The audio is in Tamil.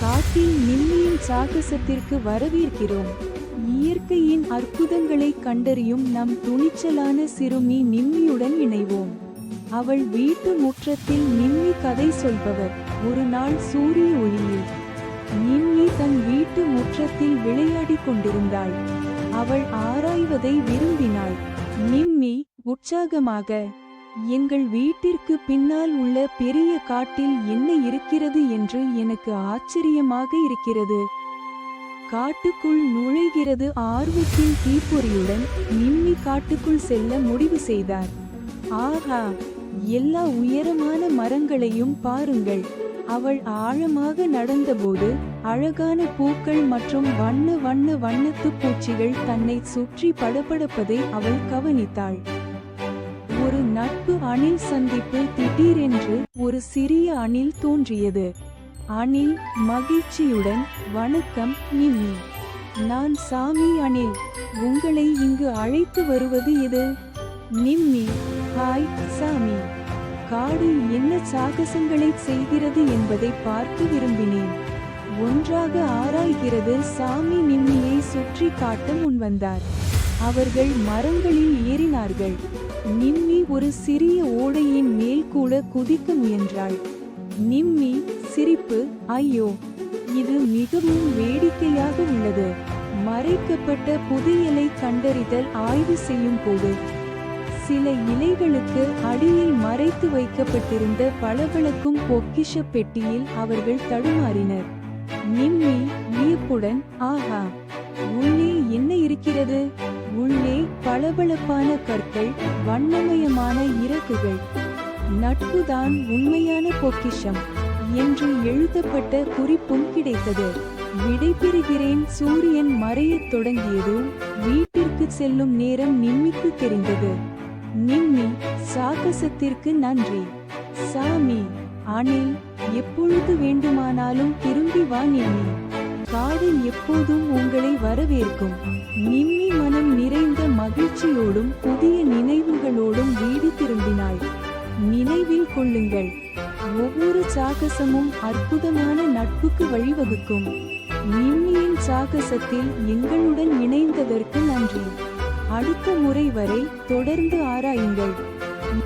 காட்டில் மின்னியின் சாகசத்திற்கு வரவேற்கிறோம். இயற்கையின் அற்புதங்களை கண்டறியும் நம் துணிச்சலான சிறுமி நிம்மியுடன் இணைவோம். அவள் வீட்டு முற்றத்தில் நிம்மி கதை சொல்பவர். ஒரு நாள் சூரிய ஒளியில். நிம்மி தன் வீட்டு முற்றத்தில் விளையாடிக் கொண்டிருந்தாள். அவள் ஆராய்வதை விரும்பினாள். நிம்மி உற்சாகமாக எங்கள் வீட்டிற்கு பின்னால் உள்ள பெரிய காட்டில் என்ன இருக்கிறது என்று எனக்கு ஆச்சரியமாக இருக்கிறது. காட்டுக்குள் நுழைகிறது ஆர்வத்தின் தீப்பொறியுடன் நிம்மி காட்டுக்குள் செல்ல முடிவு செய்தார். ஆஹா எல்லா உயரமான மரங்களையும் பாருங்கள். அவள் ஆழமாக நடந்தபோது அழகான பூக்கள் மற்றும் வண்ண வண்ண வண்ணத்துப் பூச்சிகள் தன்னை சுற்றி படபடப்பதை அவள் கவனித்தாள். ஒரு நட்பு அணில் சந்திப்பு திடீரென்று ஒரு சிறிய அணில் தோன்றியது. அணில் மகிழ்ச்சியுடன் வணக்கம் நிம்மி நான் சாமி அணில் உங்களை இங்கு அழைத்து வருவது இது நிம்மி ஹாய் சாமி. காடு என்ன சாகசங்களை செய்கிறது என்பதை பார்க்க விரும்பினேன். ஒன்றாக ஆராய்கிறது சாமி நிம்மியை சுற்றி காட்ட முன்வந்தார். அவர்கள் மரங்களில் ஏறினார்கள். நிம்மி ஒரு சிறிய ஓடையின் மேல் கூட குதிக்க முயன்றாள். நிம்மி சிரிப்பு ஐயோ இது மிகவும் வேடிக்கையாக உள்ளது. மறைக்கப்பட்ட புதையலை கண்டறிதல் ஆய்வு செய்யும் போது. சில இலைகளுக்கு அடியில் மறைத்து வைக்கப்பட்டிருந்த பளபளக்கும் பொக்கிஷ பெட்டியில் அவர்கள் தடுமாறினர். நிம்மி வியப்புடன் ஆஹா உள்ளே என்ன இருக்கிறது? உள்ளே பளபளப்பான கற்கள் வண்ணமயமான இறகுகள். நட்புதான் உண்மையான பொக்கிஷம் என்று எழுதப்பட்ட குறிப்பும் கிடைத்தது. விடைபெறுகிறேன் சூரியன் மறையத் தொடங்கியதும் வீட்டிற்கு செல்லும் நேரம் நிம்மிக்கு தெரிந்தது. நிம்மி சாகசத்திற்கு நன்றி. சாமி அணில் எப்பொழுது வேண்டுமானாலும் திரும்பி வா நிம்மி. காடு எப்போதும் உங்களை வரவேற்கும். நிம்மி மனம் நிறைந்த மகிழ்ச்சியோடும் புதிய நினைவுகளோடும் வீடு திரும்பினாள் நினைவில் கொள்ளுங்கள் ஒவ்வொரு சாகசமும் அற்புதமான நட்புக்கு வழிவகுக்கும். நிம்மியின் சாகசத்தில் எங்களுடன் இணைந்ததற்கு நன்றி. அடுத்த முறை வரை தொடர்ந்து ஆராயுங்கள்.